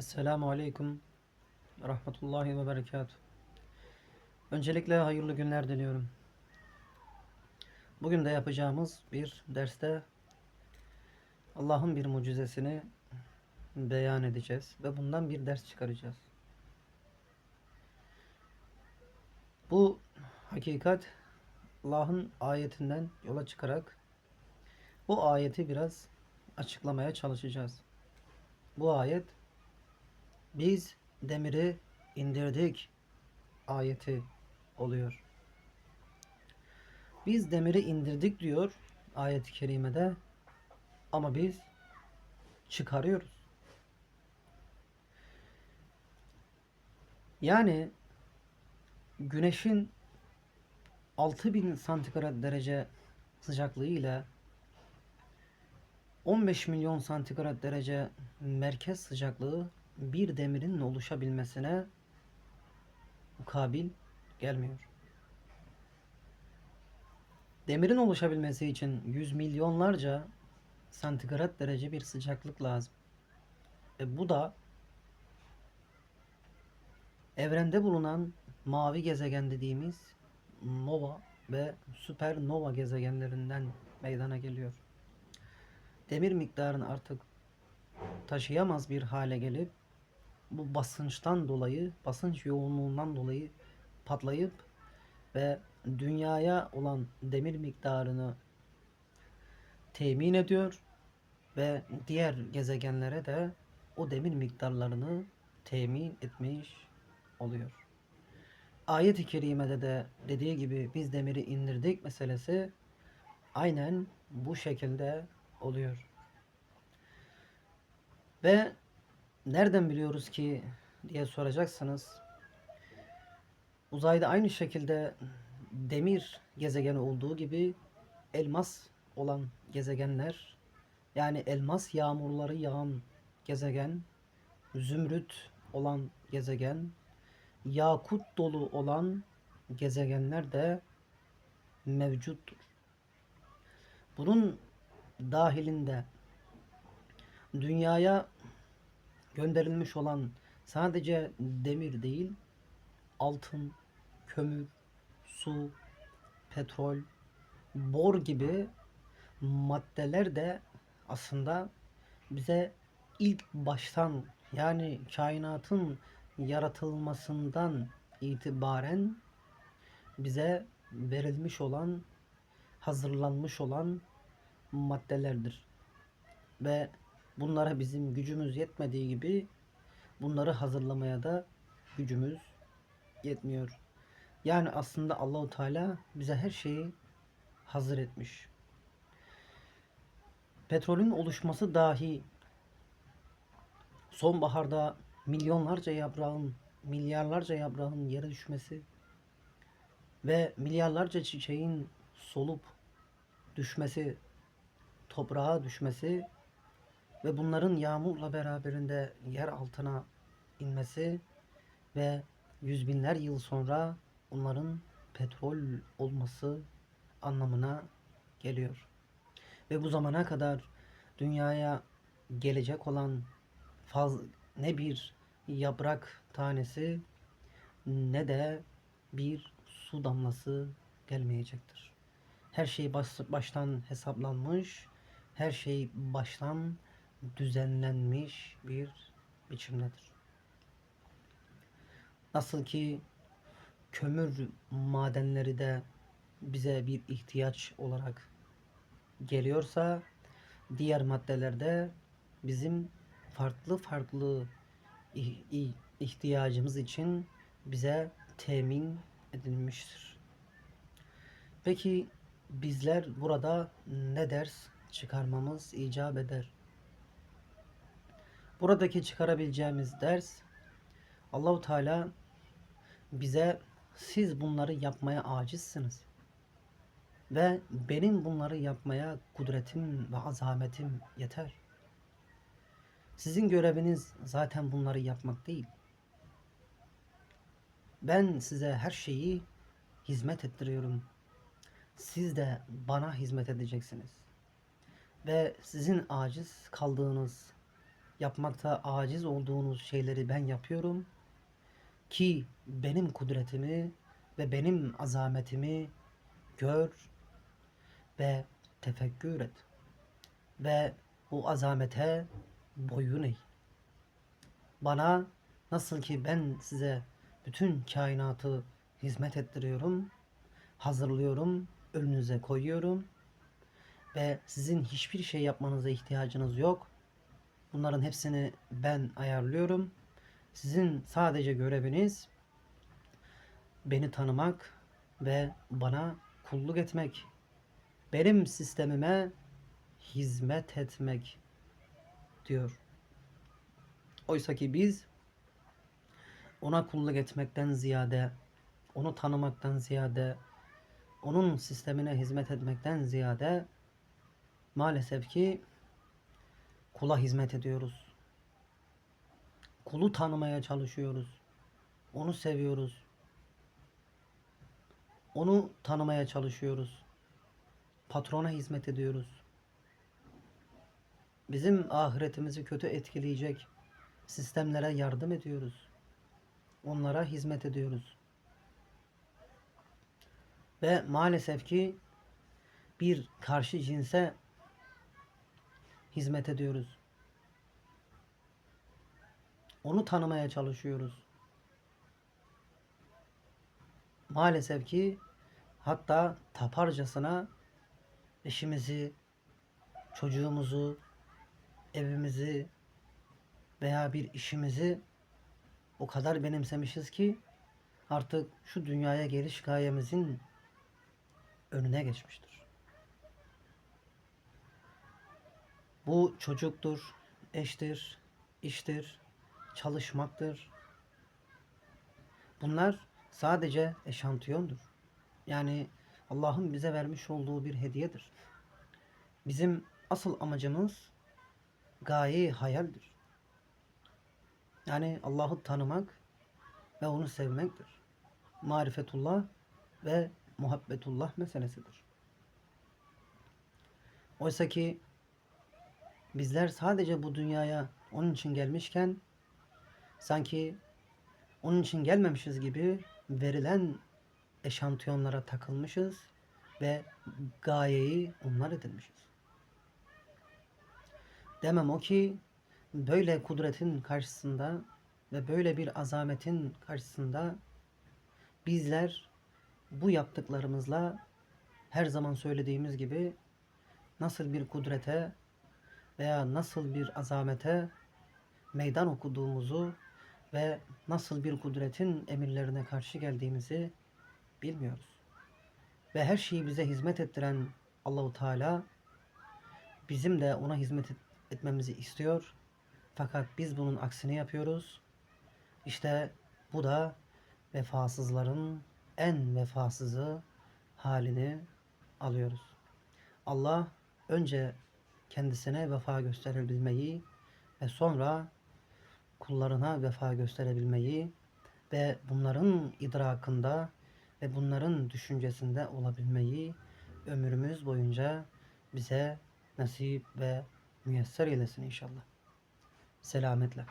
Esselamu Aleyküm Rahmetullahi ve Berekatuhu. Öncelikle hayırlı günler diliyorum. Bugün de yapacağımız bir derste Allah'ın bir mucizesini beyan edeceğiz ve bundan bir ders çıkaracağız. Bu hakikat Allah'ın ayetinden yola çıkarak bu ayeti biraz açıklamaya çalışacağız. Bu ayet biz demiri indirdik ayeti oluyor. Biz demiri indirdik diyor ayet-i kerimede ama biz çıkarıyoruz. Yani güneşin 6000 santigrat derece sıcaklığı ile 15 milyon santigrat derece merkez sıcaklığı bir demirin oluşabilmesine mukabil gelmiyor. Demirin oluşabilmesi için yüz milyonlarca santigrat derece bir sıcaklık lazım. Ve bu da evrende bulunan mavi gezegen dediğimiz nova ve süpernova gezegenlerinden meydana geliyor. Demir miktarını artık taşıyamaz bir hale gelip bu basınçtan dolayı, basınç yoğunluğundan dolayı patlayıp ve dünyaya olan demir miktarını temin ediyor ve diğer gezegenlere de o demir miktarlarını temin etmiş oluyor. Ayet-i kerimede de dediği gibi biz demiri indirdik meselesi aynen bu şekilde oluyor. Ve nereden biliyoruz ki diye soracaksınız. Uzayda aynı şekilde demir gezegeni olduğu gibi elmas olan gezegenler yani elmas yağmurları yağan gezegen, zümrüt olan gezegen, yakut dolu olan gezegenler de mevcuttur. Bunun dahilinde dünyaya gönderilmiş olan sadece demir değil, altın, kömür, su, petrol, bor gibi maddeler de aslında bize ilk baştan yani kainatın yaratılmasından itibaren bize verilmiş olan, hazırlanmış olan maddelerdir. Ve bunlara bizim gücümüz yetmediği gibi bunları hazırlamaya da gücümüz yetmiyor. Yani aslında Allahu Teala bize her şeyi hazır etmiş. Petrolün oluşması dahi sonbaharda milyonlarca yaprağın, milyarlarca yaprağın yere düşmesi ve milyarlarca çiçeğin solup düşmesi, toprağa düşmesi ve bunların yağmurla beraberinde yer altına inmesi ve yüz binler yıl sonra onların petrol olması anlamına geliyor. Ve bu zamana kadar dünyaya gelecek olan faz ne bir yaprak tanesi ne de bir su damlası gelmeyecektir. Her şey baş, baştan hesaplanmış, her şey baştan düzenlenmiş bir biçimdedir. Nasıl ki kömür madenleri de bize bir ihtiyaç olarak geliyorsa diğer maddelerde bizim farklı farklı ihtiyacımız için bize temin edilmiştir. Peki bizler burada ne ders çıkarmamız icap eder? Buradaki çıkarabileceğimiz ders Allahu Teala bize siz bunları yapmaya acizsiniz. Ve benim bunları yapmaya kudretim ve azametim yeter. Sizin göreviniz zaten bunları yapmak değil. Ben size her şeyi hizmet ettiriyorum. Siz de bana hizmet edeceksiniz. Ve sizin aciz kaldığınız yapmakta aciz olduğunuz şeyleri ben yapıyorum ki benim kudretimi ve benim azametimi gör ve tefekkür et ve bu azamete boyun eğ. Bana nasıl ki ben size bütün kainatı hizmet ettiriyorum, hazırlıyorum, önünüze koyuyorum ve sizin hiçbir şey yapmanıza ihtiyacınız yok. Bunların hepsini ben ayarlıyorum. Sizin sadece göreviniz beni tanımak ve bana kulluk etmek. Benim sistemime hizmet etmek diyor. Oysa ki biz ona kulluk etmekten ziyade, onu tanımaktan ziyade, onun sistemine hizmet etmekten ziyade maalesef ki kula hizmet ediyoruz. Kulu tanımaya çalışıyoruz. Onu seviyoruz. Onu tanımaya çalışıyoruz. Patrona hizmet ediyoruz. Bizim ahiretimizi kötü etkileyecek sistemlere yardım ediyoruz. Onlara hizmet ediyoruz. Ve maalesef ki bir karşı cinse hizmet ediyoruz. Onu tanımaya çalışıyoruz. Maalesef ki hatta taparcasına eşimizi, çocuğumuzu, evimizi veya bir işimizi o kadar benimsemişiz ki artık şu dünyaya geliş gayemizin önüne geçmiştir. Bu çocuktur, eştir, iştir, çalışmaktır. Bunlar sadece eşantiyondur. Yani Allah'ın bize vermiş olduğu bir hediyedir. Bizim asıl amacımız gaye hayaldir. Yani Allah'ı tanımak ve onu sevmektir. Marifetullah ve muhabbetullah meselesidir. Oysa ki bizler sadece bu dünyaya onun için gelmişken sanki onun için gelmemişiz gibi verilen eşantiyonlara takılmışız ve gayeyi onlar edinmişiz. Demem o ki böyle kudretin karşısında ve böyle bir azametin karşısında bizler bu yaptıklarımızla her zaman söylediğimiz gibi nasıl bir kudrete veya nasıl bir azamete meydan okuduğumuzu ve nasıl bir kudretin emirlerine karşı geldiğimizi bilmiyoruz. Ve her şeyi bize hizmet ettiren Allahu Teala bizim de ona hizmet et- etmemizi istiyor. Fakat biz bunun aksini yapıyoruz. İşte bu da vefasızların en vefasızı halini alıyoruz. Allah önce kendisine vefa gösterebilmeyi ve sonra kullarına vefa gösterebilmeyi ve bunların idrakında ve bunların düşüncesinde olabilmeyi ömrümüz boyunca bize nasip ve müyesser eylesin inşallah. Selametle.